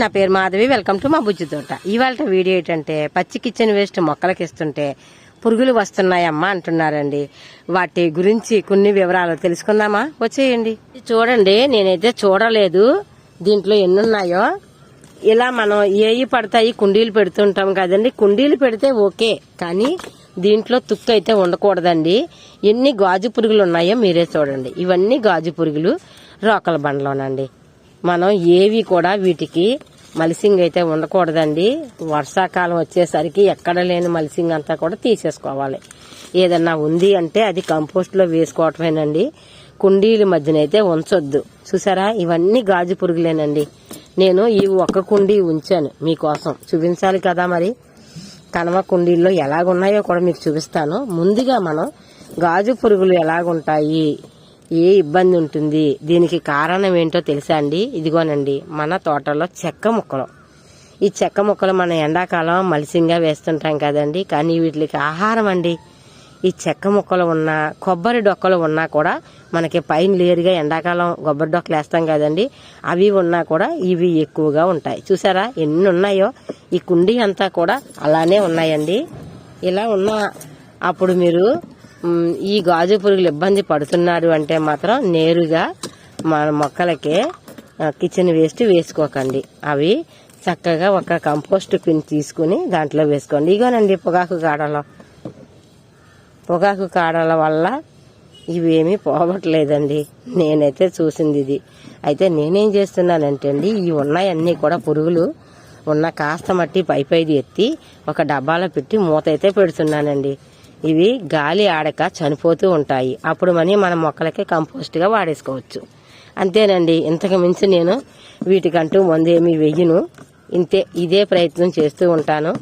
నా పేరు Madhavi. Welcome to మా బుజ్జి తోట. ఇవాళ వీడియో ఏంటంటే పచ్చి కిచెన్ వేస్ట్ మొక్కలకి ఇస్తుంటే పురుగులు వస్తున్నాయమ్మా అంటున్నారండి. వాటి గురించి కొన్ని వివరాలు తెలుసుకుందామా? వచ్చేయండి. చూడండి నేనైతే చూడలేదు. దీంట్లో ఎన్ని ఉన్నాయో ఇలా మనం ఏవి పడతాయి కుండీలు పెడుతుంటాం కదండి. కుండీలు పెడితే ఓకే కానీ దీంట్లో తుక్కు అయితే ఉండకూడదండి. ఎన్ని గాజు పురుగులు ఉన్నాయో మీరే చూడండి. ఇవన్నీ గాజు పురుగులు రోకల బండ్లోనండి. మనం ఏవి కూడా వీటికి మలిసింగ్ అయితే ఉండకూడదండి. వర్షాకాలం వచ్చేసరికి ఎక్కడ లేని మలిసింగ్ అంతా కూడా తీసేసుకోవాలి. ఏదన్నా ఉంది అంటే అది కంపోస్ట్లో వేసుకోవటమేనండి. కుండీల మధ్యనైతే ఉంచొద్దు. చూసారా? ఇవన్నీ గాజు పురుగులేనండి. నేను ఈ ఒక్క కుండీ ఉంచాను మీకోసం. చూపించాలి కదా మరి. కనవ కుండీల్లో ఎలాగున్నాయో కూడా మీకు చూపిస్తాను. ముందుగా మనం గాజు పురుగులు ఎలాగుంటాయి? ఏ ఇబ్బంది ఉంటుంది దీనికి కారణం ఏంటో తెలుసా అండి? ఇదిగోనండి మన తోటలో చెక్క ముక్కలు. ఈ చెక్క ముక్కలు మన ఎండాకాలం మలిసింగా వేస్తుంటాం కదండి కానీ వీటికి ఆహారం అండి. ఈ చెక్క ముక్కలు ఉన్నా కొబ్బరి డొక్కలు ఉన్నా కూడా మనకి పైన లేరుగా ఎండాకాలం కొబ్బరి డొక్కలు వేస్తాం కదండి అవి ఉన్నా కూడా ఇవి ఎక్కువగా ఉంటాయి. చూసారా ఎన్ని ఉన్నాయో? ఈ కుండీ అంతా కూడా అలానే ఉన్నాయండి. ఇలా ఉన్న అప్పుడు మీరు ఈ గాజు పురుగులు ఇబ్బంది పడుతున్నారు అంటే మాత్రం నేరుగా మన మొక్కలకే కిచెన్ వేస్ట్ వేసుకోకండి. అవి చక్కగా ఒక కంపోస్ట్ పిన్ తీసుకుని దాంట్లో వేసుకోండి. ఇగోనండి పొగాకు కాడలో. పొగాకు కాడల వల్ల ఇవేమీ పోవట్లేదండి. నేనైతే చూసింది ఇది. అయితే నేనేం చేస్తున్నానంటే అండి ఈ ఉన్నాయన్నీ కూడా పురుగులు ఉన్న కాస్త మట్టి పై పైది ఎత్తి ఒక డబ్బాలో పెట్టి మూత అయితే పెడుతున్నానండి. ఇవి గాలి ఆడక చనిపోతూ ఉంటాయి. అప్పుడు మనీ మన మొక్కలకి కంపోస్ట్గా వాడేసుకోవచ్చు. అంతేనండి. ఇంతకు మించి నేను వీటికంటూ మందేమీ వెయ్యను. ఇంతే ఇదే ప్రయత్నం చేస్తూ ఉంటాను.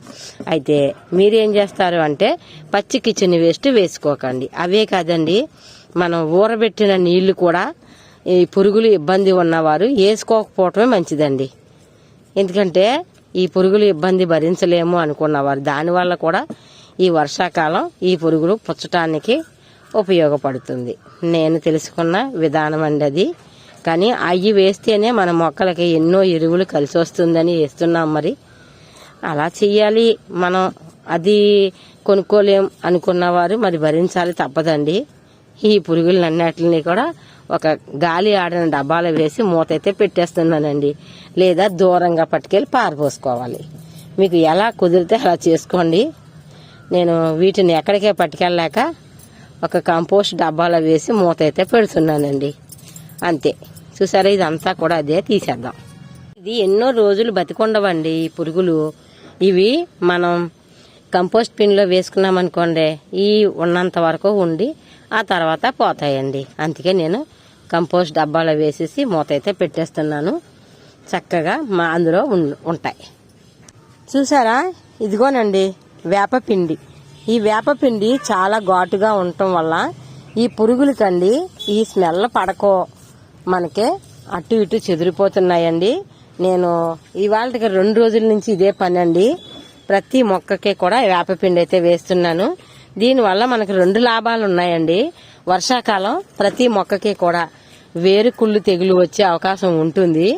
అయితే మీరేం చేస్తారు అంటే పచ్చి కిచెన్ వేస్ట్ వేసుకోకండి. అవే కాదండి. మనం ఊరబెట్టిన నీళ్ళు కూడా ఈ పురుగులు ఇబ్బంది ఉన్నవారు వేసుకోకపోవటమే మంచిదండి. ఎందుకంటే ఈ పురుగులు ఇబ్బంది భరించలేము అనుకున్నవారు. దానివల్ల కూడా ఈ వర్షాకాలం ఈ పురుగులు పుచ్చటానికి ఉపయోగపడుతుంది. నేను తెలుసుకున్న విధానం అండి అది. కానీ అవి వేస్తేనే మన మొక్కలకి ఎన్నో ఎరువులు కలిసి వస్తుందని వేస్తున్నాం మరి. అలా చెయ్యాలి. మనం అది కొనుక్కోలేం అనుకున్నవారు మరి భరించాలి తప్పదండి. ఈ పురుగులన్నిటిని కూడా ఒక గాలి ఆడిన డబ్బాలో వేసి మూత అయితే పెట్టేస్తున్నానండి. లేదా దూరంగా పట్టుకెళ్ళి పారపోసుకోవాలి మీకు ఎలా కుదిరితే అలా చేసుకోండి. నేను వీటిని ఎక్కడికే పట్టుకెళ్ళలేక ఒక కంపోస్ట్ డబ్బాలో వేసి మూత అయితే పెడుతున్నానండి. అంతే. చూసారా? ఇదంతా కూడా అదే తీసేద్దాం. ఇది ఎన్నో రోజులు బతికొండవండి ఈ పురుగులు. ఇవి మనం కంపోస్ట్ పిన్లో వేసుకున్నాం అనుకోండి ఈ ఉన్నంత వరకు ఉండి ఆ తర్వాత పోతాయండి. అందుకే నేను కంపోస్ట్ డబ్బాలో వేసేసి మూత అయితే పెట్టేస్తున్నాను. చక్కగా మా అందులో ఉన్- ఉంటాయి. చూసారా? ఇదిగోనండి. వేపపిండి. ఈ వేపపిండి చాలా ఘాటుగా ఉండటం వల్ల ఈ పురుగులకండి ఈ స్మెల్ పడకో. మనకే అటు ఇటు చెదిరిపోతున్నాయండి. నేను ఇవాళకి రెండు రోజుల నుంచి ఇదే పని అండి ప్రతి మొక్కకి కూడా వేపపిండి అయితే వేస్తున్నాను. దీనివల్ల మనకు రెండు లాభాలు ఉన్నాయండి. వర్షాకాలం ప్రతి మొక్కకి కూడా వేరు కుళ్ళు తెగులు వచ్చే అవకాశం ఉంటుంది.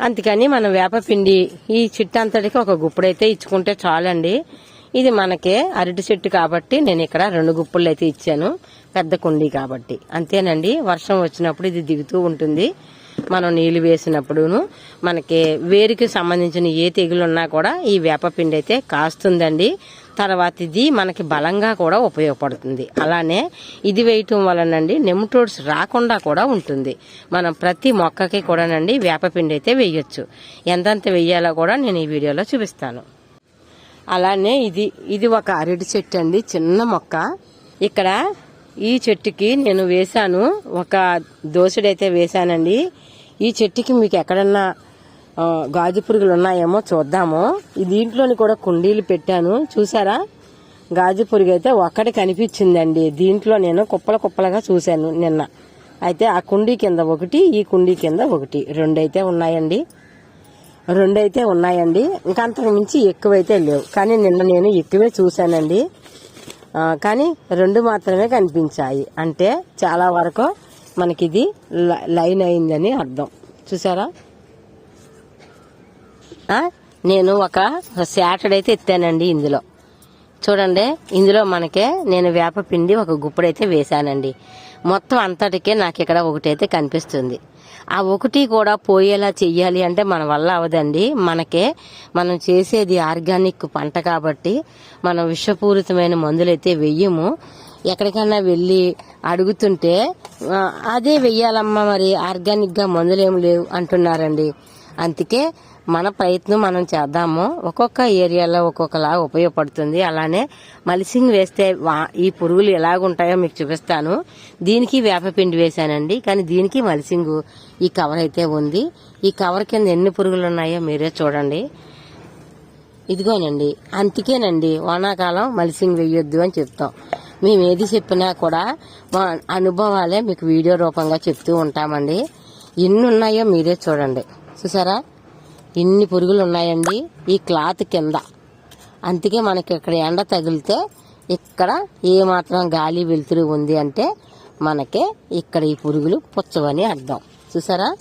అందుకని మనం వేపపిండి ఈ చిట్టు అంతటికి ఒక గుప్పుడైతే ఇచ్చుకుంటే చాలండి. ఇది మనకే అరటి చెట్టు కాబట్టి నేను ఇక్కడ రెండు గుప్పులు అయితే ఇచ్చాను. పెద్ద కుండీ కాబట్టి. అంతేనండి వర్షం వచ్చినప్పుడు ఇది దిగుతూ ఉంటుంది. మనం నీళ్ళు వేసినప్పుడును మనకి వేరుకి సంబంధించిన ఏ తెగులు ఉన్నా కూడా ఈ వేపపిండి అయితే కాస్తుందండి. తర్వాత ఇది మనకి బలంగా కూడా ఉపయోగపడుతుంది. అలానే ఇది వేయటం వలనండి నెమటోడ్స్ రాకుండా కూడా ఉంటుంది. మనం ప్రతి మొక్కకి కూడానండి వేపపిండి అయితే వేయొచ్చు. ఎంతెంత వేయాలో కూడా నేను ఈ వీడియోలో చూపిస్తాను. అలానే ఇది ఇది ఒక అరటి చెట్టు అండి చిన్న మొక్క. ఇక్కడ ఈ చెట్టుకి నేను వేశాను ఒక దోసుడైతే వేశానండి. ఈ చెట్టుకి మీకు ఎక్కడన్నా గాజు పురుగులు ఉన్నాయేమో చూద్దాము. దీంట్లోని కూడా కుండీలు పెట్టాను చూసారా? గాజు పురుగు అయితే ఒక్కటి కనిపించిందండి దీంట్లో నేను కుప్పల కుప్పలుగా చూశాను నిన్న. అయితే ఆ కుండీ కింద ఒకటి ఈ కుండీ కింద ఒకటి రెండైతే ఉన్నాయండి. రెండైతే ఉన్నాయండి. ఇంకా అంతకు మించి ఎక్కువైతే లేవు. కానీ నిన్న నేను ఎక్కువే చూశానండి. కానీ రెండు మాత్రమే కనిపించాయి. అంటే చాలా వరకు మనకిది ల- లైన్ అయిందని అర్థం. చూసారా నేను ఒక సాటర్డే అయితే ఎత్తానండి ఇందులో. చూడండి ఇందులో మనకే నేను వేప పిండి ఒక గుప్పుడైతే వేశానండి. మొత్తం అంతటికే నాకు ఇక్కడ ఒకటైతే కనిపిస్తుంది. ఆ ఒకటి కూడా పోయేలా చెయ్యాలి అంటే మన వల్ల అవదండి. మనకే మనం చేసేది ఆర్గానిక్ పంట కాబట్టి మనం విషపూరితమైన మందులైతే వెయ్యము. ఎక్కడికైనా వెళ్ళి అడుగుతుంటే అదే వెయ్యాలమ్మా మరి ఆర్గానిక్గా మందులేం లేవు అంటున్నారండి. అందుకే మన ప్రయత్నం మనం చేద్దాము. ఒక్కొక్క ఏరియాలో ఒక్కొక్కలా ఉపయోగపడుతుంది. అలానే మలిసింగ్ వేస్తే వా- ఈ పురుగులు ఎలాగుంటాయో మీకు చూపిస్తాను. దీనికి వేపపిండి వేశానండి. కానీ దీనికి మలిసింగ్ ఈ కవర్ అయితే ఉంది. ఈ కవర్ కింద ఎన్ని పురుగులు ఉన్నాయో మీరే చూడండి. ఇదిగోనండి. అందుకేనండి వానాకాలం మలిసింగ్ వేయొద్దు అని చెప్తాం. మేము ఏది చెప్పినా కూడా మా అనుభవాలే మీకు వీడియో రూపంగా చెప్తూ ఉంటామండి. ఎన్ని ఉన్నాయో మీరే చూడండి. చూసారా? ఇన్ని పురుగులు ఉన్నాయండి ఈ క్లాత్ కింద. అందుకే మనకి ఇక్కడ ఎండ తగిలితే ఇక్కడ ఏమాత్రం గాలి వెలుతురు ఉంది అంటే మనకి ఇక్కడ ఈ పురుగులు పుచ్చవని అర్థం. చూసారా?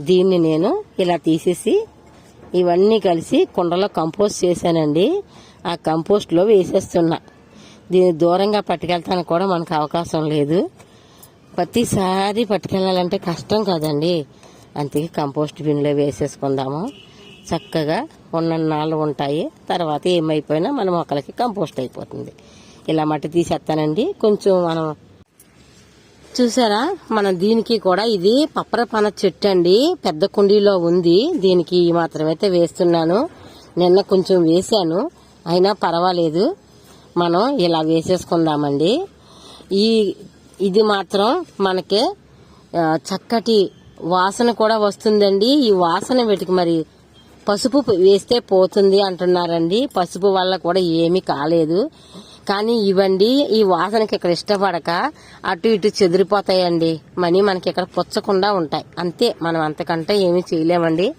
దీన్ని నేను ఇలా తీసేసి ఇవన్నీ కలిసి కుండలో కంపోస్ట్ చేశానండి. ఆ కంపోస్ట్లో వేసేస్తున్నా. దీన్ని దూరంగా పట్టుకెళ్తానికి కూడా మనకు అవకాశం లేదు. ప్రతిసారి పట్టుకెళ్ళాలంటే కష్టం కదండి. అందుకే కంపోస్ట్ బిన్లో వేసేసుకుందాము. చక్కగా ఉన్న నాళ్ళు ఉంటాయి. తర్వాత ఏమైపోయినా మన మొక్కలకి కంపోస్ట్ అయిపోతుంది. ఇలా మట్టి తీసేస్తానండి. కొంచెం మనం చూసారా? మన దీనికి కూడా ఇది పప్పరపన చెట్టు అండి. పెద్ద కుండీలో ఉంది. దీనికి మాత్రమైతే వేస్తున్నాను. నిన్న కొంచెం వేశాను. అయినా పర్వాలేదు. మనం ఇలా వేసేసుకుందామండి. ఈ ఇది మాత్రం మనకి చక్కటి వాసన కూడా వస్తుందండి. ఈ వాసన వీటికి మరి పసుపు వేస్తే పోతుంది అంటున్నారండి. పసుపు వల్ల కూడా ఏమీ కాలేదు. కానీ ఇవండి ఈ వాసనకి ఇక్కడ ఇష్టపడక అటు ఇటు చెదిరిపోతాయండి. మనీ మనకి ఇక్కడ పుచ్చకుండా ఉంటాయి. అంతే మనం అంతకంటే ఏమీ చేయలేమండి.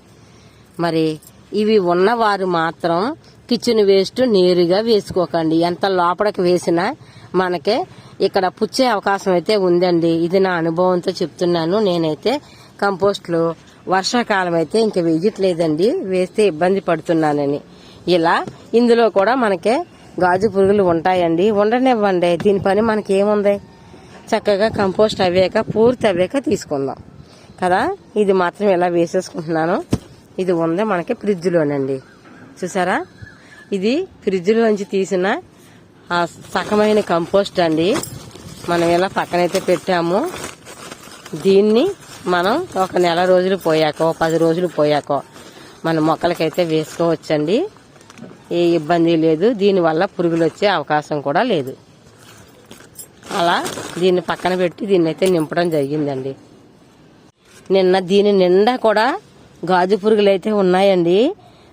మరి ఇవి ఉన్నవారు మాత్రం కిచెన్ వేస్ట్ నేరుగా వేసుకోకండి. ఎంత లోపలికి వేసినా మనకే ఇక్కడ పుచ్చే అవకాశం అయితే ఉందండి. ఇది నా అనుభవంతో చెప్తున్నాను. నేనైతే కంపోస్ట్లో వర్షాకాలం అయితే ఇంక వేయట్లేదండి వేస్తే ఇబ్బంది పడుతున్నానని. ఇలా ఇందులో కూడా మనకే గాజు పురుగులు ఉంటాయండి. ఉండనివ్వండి దీని పని మనకి ఏముంది చక్కగా కంపోస్ట్ అవ్వాక పూర్తి అవ్వాక తీసుకుందాం. కదా? ఇది మాత్రం ఇలా వేసేసుకుంటున్నాను. ఇది ఉంది మనకి ఫ్రిడ్జ్లోనండి. చూసారా? ఇది ఫ్రిడ్జ్లోంచి తీసిన ఆ సకమైన కంపోస్ట్ అండి. మనం ఇలా పక్కనైతే పెట్టాము. దీన్ని మనం ఒక నెల రోజులు పోయాక పది రోజులు పోయాక మన మొక్కలకైతే వేసుకోవచ్చండి ఏ ఇబ్బంది లేదు. దీనివల్ల పురుగులు వచ్చే అవకాశం కూడా లేదు. అలా దీన్ని పక్కన పెట్టి దీన్ని అయితే నింపడం జరిగిందండి. నిన్న దీని నిండా కూడా గాజు పురుగులు అయితే ఉన్నాయండి.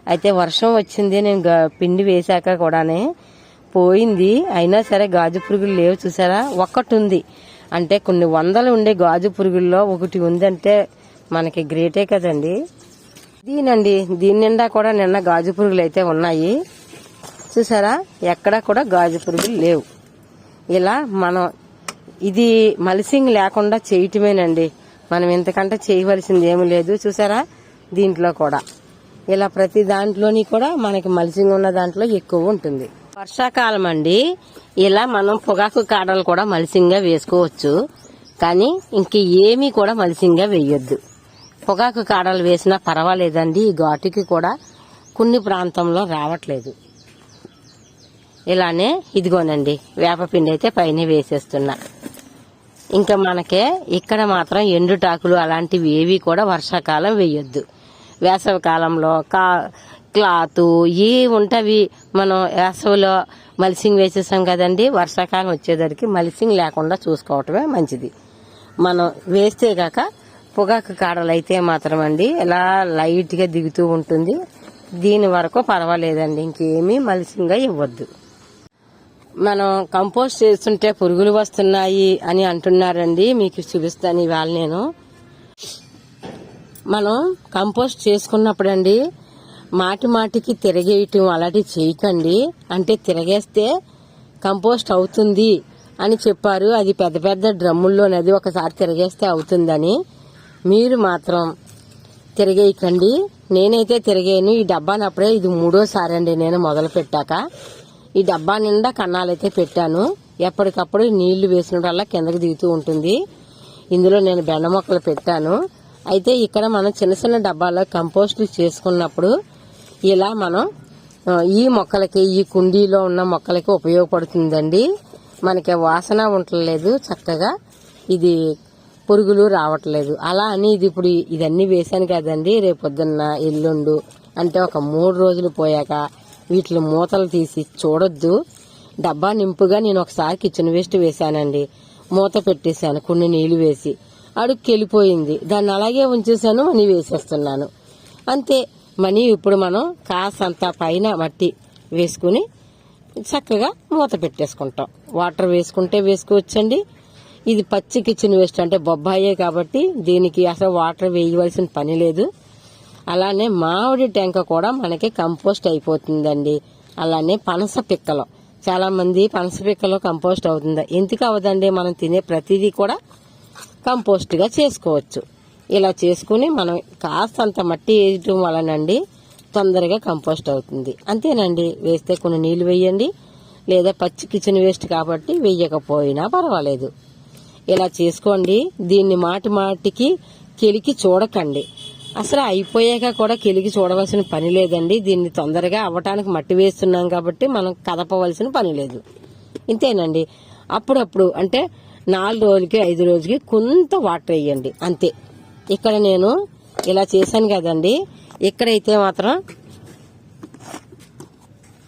అయితే వర్షం వచ్చింది. నేను పిండి వేశాక కూడానే పోయింది. అయినా సరే గాజు పురుగులు లేవు చూసారా? ఒక్కటి ఉంది. అంటే కొన్ని వందలు ఉండే గాజు పురుగుల్లో ఒకటి ఉందంటే మనకి గ్రేటే కదండి. దీనండి దీని నిండా కూడా నిన్న గాజు పురుగులు అయితే ఉన్నాయి. చూసారా? ఎక్కడ కూడా గాజు పురుగులు లేవు. ఇలా మనం ఇది మలిసింగ్ లేకుండా చేయటమేనండి. మనం ఇంతకంటే చేయవలసింది ఏమీ లేదు. చూసారా? దీంట్లో కూడా. ఇలా ప్రతి దాంట్లోని కూడా మనకి మలిసింగ్ ఉన్న దాంట్లో ఎక్కువ ఉంటుంది. వర్షాకాలం అండి. ఇలా మనం పొగాకు కాడలు కూడా మలిసింగా వేసుకోవచ్చు. కానీ ఇంక ఏమీ కూడా మలిసింగా వేయొద్దు. పొగాకు కాడలు వేసినా పర్వాలేదండి. ఈ ఘాటుకి కూడా కొన్ని ప్రాంతంలో రావట్లేదు. ఇలానే ఇదిగోనండి వేపపిండి అయితే పైన వేసేస్తున్నా. ఇంకా మనకే ఇక్కడ మాత్రం ఎండుటాకులు అలాంటివి ఏవి కూడా వర్షాకాలం వేయొద్దు. వేసవి కాలంలో కా క్లాత్ ఏ ఉంటవి మనం వేసవిలో మలిసింగ్ వేసేసాం కదండి వర్షాకాలం వచ్చేసరికి మలిసింగ్ లేకుండా చూసుకోవటమే మంచిది. మనం వేస్తే కాక పొగాకు కాడలు అయితే మాత్రం అండి ఇలా లైట్గా దిగుతూ ఉంటుంది. దీని వరకు పర్వాలేదండి ఇంకేమీ మలిసింగ్గా ఇవ్వద్దు. మనం కంపోస్ట్ చేస్తుంటే పురుగులు వస్తున్నాయి అని అంటున్నారండి మీకు చూపిస్తాను ఇవాళ నేను. మనం కంపోస్ట్ చేసుకున్నప్పుడండి మాటి మాటికి తిరగేయటం అలాంటివి చేయకండి. అంటే తిరగేస్తే కంపోస్ట్ అవుతుంది అని చెప్పారు. అది పెద్ద పెద్ద డ్రమ్ముల్లోనది ఒకసారి తిరగేస్తే అవుతుందని. మీరు మాత్రం తిరగేయకండి. నేనైతే తిరగాను. ఈ డబ్బానప్పుడే ఇది మూడోసారి అండి నేను మొదలు పెట్టాక ఈ డబ్బా నిండా కన్నాలైతే పెట్టాను. ఎప్పటికప్పుడు నీళ్ళు వేసినప్పుడల్లా కిందకు దిగుతూ ఉంటుంది. ఇందులో నేను బెండ మొక్కలు పెట్టాను. అయితే ఇక్కడ మనం చిన్న చిన్న డబ్బాలో కంపోస్ట్ చేసుకున్నప్పుడు ఇలా మనం ఈ మొక్కలకి ఈ కుండీలో ఉన్న మొక్కలకి ఉపయోగపడుతుందండి. మనకి వాసన ఉండలేదు చక్కగా. ఇది పురుగులు రావట్లేదు. అలా అని ఇది ఇప్పుడు ఇదన్నీ వేశాను కదండి. రేపు పొద్దున్న ఎల్లుండు అంటే ఒక మూడు రోజులు పోయాక వీటిలో మూతలు తీసి చూడొద్దు. డబ్బా నింపుగా నేను ఒకసారి కిచెన్ వేస్ట్ వేశానండి. మూత పెట్టేశాను కొన్ని నీళ్ళు వేసి. అడుగుకి వెళ్ళిపోయింది దాన్ని అలాగే ఉంచేసాను అని వేసేస్తున్నాను. అంతే. మనీ ఇప్పుడు మనం కాసంత పైన మట్టి వేసుకుని చక్కగా మూత పెట్టేసుకుంటాం. వాటర్ వేసుకుంటే వేసుకోవచ్చండి. ఇది పచ్చి కిచెన్ వేస్ట్ అంటే బొబ్బాయే కాబట్టి దీనికి అసలు వాటర్ వేయవలసిన పని లేదు. అలానే మామిడి టెంక కూడా మనకి కంపోస్ట్ అయిపోతుందండి. అలానే పనస పిక్కలు. చాలా మంది పనస పిక్కలు కంపోస్ట్ అవుతుంది. ఎందుకు అవదండి? మనం తినే ప్రతిదీ కూడా కంపోస్ట్గా చేసుకోవచ్చు. ఇలా చేసుకుని మనం కాస్తంత మట్టి వేయటం వలనండి తొందరగా కంపోస్ట్ అవుతుంది. అంతేనండి వేస్తే కొన్ని నీళ్ళు వేయండి లేదా పచ్చి కిచెన్ వేస్ట్ కాబట్టి వేయకపోయినా పర్వాలేదు. ఇలా చేసుకోండి దీన్ని మాటి మాటికి కెలికి చూడకండి. అసలు అయిపోయాక కూడా కెలికి చూడవలసిన పని లేదండి. దీన్ని తొందరగా అవ్వటానికి మట్టి వేస్తున్నాం కాబట్టి మనం కదపవలసిన పని లేదు. ఇంతేనండి. అప్పుడప్పుడు అంటే నాలుగు రోజులకి ఐదు రోజులకి కొంత వాటర్ వేయండి అంతే. ఇక్కడ నేను ఇలా చేశాను కదండి. ఇక్కడైతే మాత్రం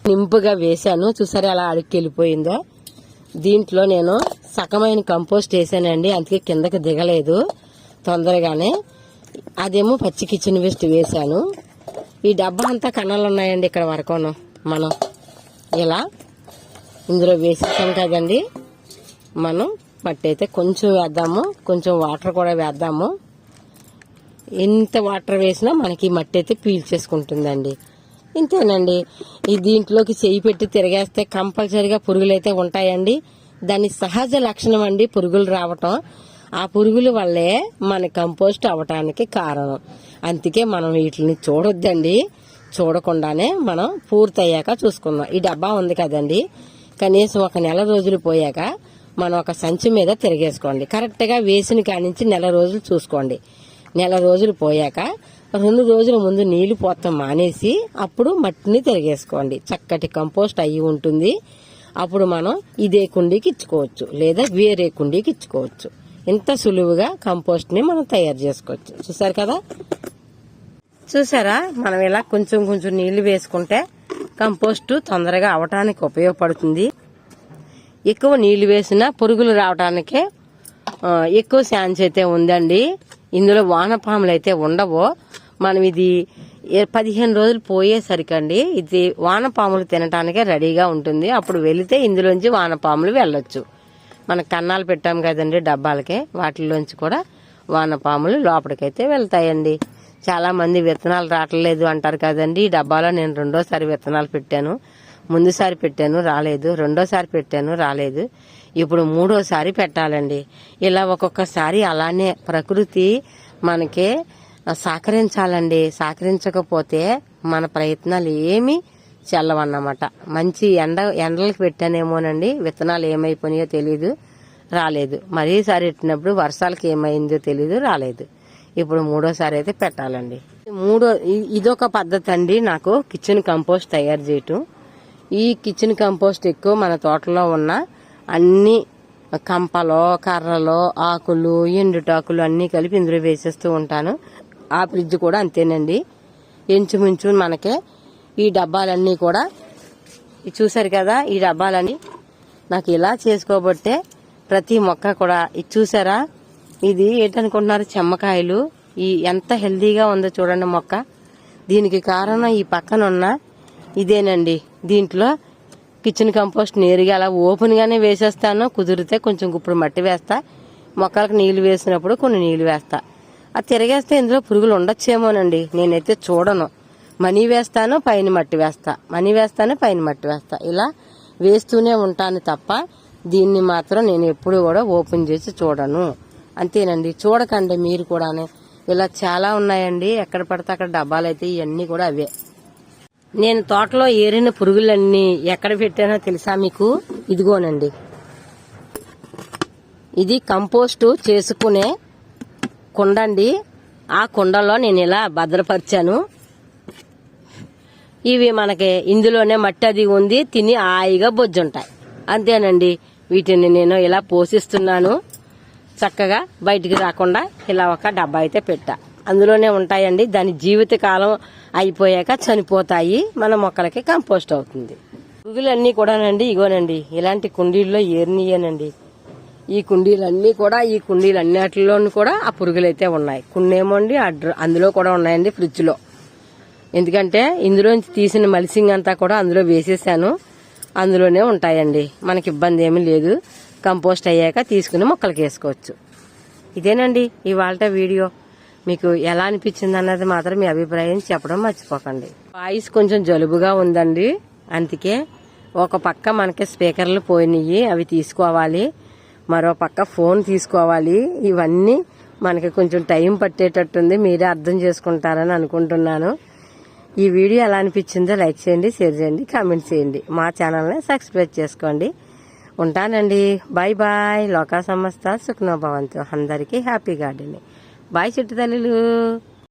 నింపుగా వేశాను. చూసారా అలా అడుక్కి వెళ్ళిపోయిందో. దీంట్లో నేను సకమైన కంపోస్ట్ వేసానండి. అందుకే కిందకి దిగలేదు తొందరగానే. అదేమో పచ్చి కిచెన్ వేస్ట్ వేశాను. ఈ డబ్బా అంతా కన్నాలు ఉన్నాయండి ఇక్కడ వరకును మనం. ఇలా ఇందులో వేసేసాం కదండి. మనం మట్టి అయితే కొంచెం వేద్దాము. కొంచెం వాటర్ కూడా వేద్దాము. ఎంత వాటర్ వేసినా మనకి ఈ మట్టి అయితే పీల్చేసుకుంటుందండి. ఇంతేనండి. ఈ దీంట్లోకి చేయి పెట్టి తిరగేస్తే కంపల్సరిగా పురుగులు అయితే ఉంటాయండి. దాని సహజ లక్షణం అండి పురుగులు రావటం. ఆ పురుగుల వల్లే మన కంపోస్ట్ అవటానికి కారణం. అందుకే మనం వీటిని చూడొద్దండి. చూడకుండానే మనం పూర్తయ్యాక చూసుకుందాం. ఈ డబ్బా ఉంది కదండి. కనీసం ఒక నెల రోజులు పోయాక మనం ఒక సంచి మీద తిరిగేసుకోండి. కరెక్ట్గా వేసిన కానించి నెల రోజులు చూసుకోండి. నెల రోజులు పోయాక రెండు రోజుల ముందు నీళ్ళు పోతాం మానేసి అప్పుడు మట్టిని తిరిగేసుకోండి. చక్కటి కంపోస్ట్ అయ్యి ఉంటుంది. అప్పుడు మనం ఇదే కుండీకి ఇచ్చుకోవచ్చు లేదా వేరే కుండీకి ఇచ్చుకోవచ్చు. ఇంత సులువుగా కంపోస్ట్ని మనం తయారు చేసుకోవచ్చు. చూసారు కదా? చూసారా? మనం ఇలా కొంచెం కొంచెం నీళ్ళు వేసుకుంటే కంపోస్ట్ తొందరగా అవటానికి ఉపయోగపడుతుంది. ఎక్కువ నీళ్ళు వేసినా పురుగులు రావటానికే ఎక్కువ ఛాన్స్ అయితే ఉందండి. ఇందులో వానపాములు అయితే ఉండవు మనం ఇది ఏ- పదిహేను రోజులు పోయేసరికండి ఇది వానపాములు తినటానికే రెడీగా ఉంటుంది. అప్పుడు వెళితే ఇందులోంచి వానపాములు వెళ్ళొచ్చు. మన కన్నాలు పెట్టాం కదండి డబ్బాలకే వాటిలోంచి కూడా వానపాములు లోపలికైతే వెళ్తాయండి. చాలా మంది విత్తనాలు రావట్లేదు అంటారు కదండి ఈ డబ్బాలో నేను రెండోసారి విత్తనాలు పెట్టాను. ముందుసారి పెట్టాను రాలేదు. రెండోసారి పెట్టాను రాలేదు. ఇప్పుడు మూడోసారి పెట్టాలండి. ఇలా ఒక్కొక్కసారి అలానే ప్రకృతి మనకి సహకరించాలండి. సహకరించకపోతే మన ప్రయత్నాలు ఏమీ చల్లవన్నమాట. మంచి ఎండ ఎండలకు పెట్టానేమోనండి. విత్తనాలు ఏమైపోయినాయో తెలియదు రాలేదు. మరీసారి పెట్టినప్పుడు వర్షాలకి ఏమైందో తెలీదు రాలేదు. ఇప్పుడు మూడోసారి అయితే పెట్టాలండి. మూడో ఇదొక పద్ధతి అండి నాకు కిచెన్ కంపోస్ట్ తయారు చేయటం. ఈ కిచెన్ కంపోస్ట్ ఎక్కువ మన తోటలో ఉన్న అన్ని కంపలో కర్రలో ఆకులు ఎండుటాకులు అన్నీ కలిపి ఇందులో వేసేస్తూ ఉంటాను. ఆ ఫ్రిడ్జ్ కూడా అంతేనండి. ఇంచుమించు మనకే ఈ డబ్బాలన్నీ కూడా. చూసారు కదా ఈ డబ్బాలని నాకు ఇలా చేసుకోబట్టే ప్రతి మొక్క కూడా. ఇది చూసారా ఇది ఏంటనుకుంటున్నారు? చెమ్మకాయలు. ఈ ఎంత హెల్దీగా ఉందో చూడండి మొక్క. దీనికి కారణం ఈ పక్కన ఉన్న ఇదేనండి. దీంట్లో కిచెన్ కంపోస్ట్ నేరుగా అలా ఓపెన్ గానే వేసేస్తాను. కుదిరితే కొంచెం గుప్పుడు మట్టి వేస్తా. మొక్కలకు నీళ్ళు వేసినప్పుడు కొన్ని నీళ్ళు వేస్తా. అది తిరగేస్తే ఇందులో పురుగులు ఉండొచ్చేమోనండి. నేనైతే చూడను. మనీ వేస్తాను పైన మట్టి వేస్తా. మనీ వేస్తాను పైన మట్టి వేస్తా. ఇలా వేస్తూనే ఉంటాను తప్ప దీన్ని మాత్రం నేను ఎప్పుడు కూడా ఓపెన్ చేసి చూడను. అంతేనండి. చూడకండి మీరు కూడానే. ఇలా చాలా ఉన్నాయండి. ఎక్కడ పడితే అక్కడ డబ్బాలు అయితే ఇవన్నీ కూడా అవే. నేను తోటలో ఏరిన పురుగులన్నీ ఎక్కడ పెట్టానో తెలుసా మీకు? ఇదిగోనండి. ఇది కంపోస్టు చేసుకునే కుండ అండి ఆ కుండలో నేను ఇలా భద్రపరిచాను. ఇవి మనకి ఇందులోనే మట్టి అది ఉంది తిని హాయిగా బొజ్జుంటాయి. అంతేనండి. వీటిని నేను ఇలా పోషిస్తున్నాను. చక్కగా బయటికి రాకుండా ఇలా ఒక డబ్బా అయితే పెట్టా. అందులోనే ఉంటాయండి. దాని జీవిత కాలం అయిపోయాక చనిపోతాయి. మన మొక్కలకి కంపోస్ట్ అవుతుంది. పురుగులన్నీ కూడానండి ఇగోనండి ఇలాంటి కుండీల్లో ఏర్నియనండి. ఈ కుండీలన్నీ కూడా ఈ కుండీలన్నిటిలోనూ కూడా ఆ పురుగులైతే ఉన్నాయి. కుండేమో అండి అందులో కూడా ఉన్నాయండి ఫ్రిడ్జ్లో ఎందుకంటే ఇందులోంచి తీసిన మలిసింగ్ అంతా కూడా అందులో వేసేసాను. అందులోనే ఉంటాయండి. మనకి ఇబ్బంది ఏమీ లేదు. కంపోస్ట్ అయ్యాక తీసుకుని మొక్కలకి వేసుకోవచ్చు. ఇదేనండి ఇవాళ వీడియో. మీకు ఎలా అనిపించింది అన్నది మాత్రం మీ అభిప్రాయం చెప్పడం మర్చిపోకండి. వాయిస్ కొంచెం జలుబుగా ఉందండి. అందుకే ఒక పక్క మనకి స్పీకర్లు పోయినాయి అవి తీసుకోవాలి. మరో పక్క ఫోన్ తీసుకోవాలి. ఇవన్నీ మనకి కొంచెం టైం పట్టేటట్టుంది. మీరే అర్థం చేసుకుంటారని అనుకుంటున్నాను. ఈ వీడియో ఎలా అనిపించిందో లైక్ చేయండి షేర్ చేయండి కామెంట్ చేయండి. మా ఛానల్ని సబ్స్క్రైబ్ చేసుకోండి. ఉంటానండి. Bye bye. లోకా సంస్థ సుఖ్నోభవంతు. అందరికీ హ్యాపీ గార్డెనింగ్. బాయ్ చిట్టు తల్లులు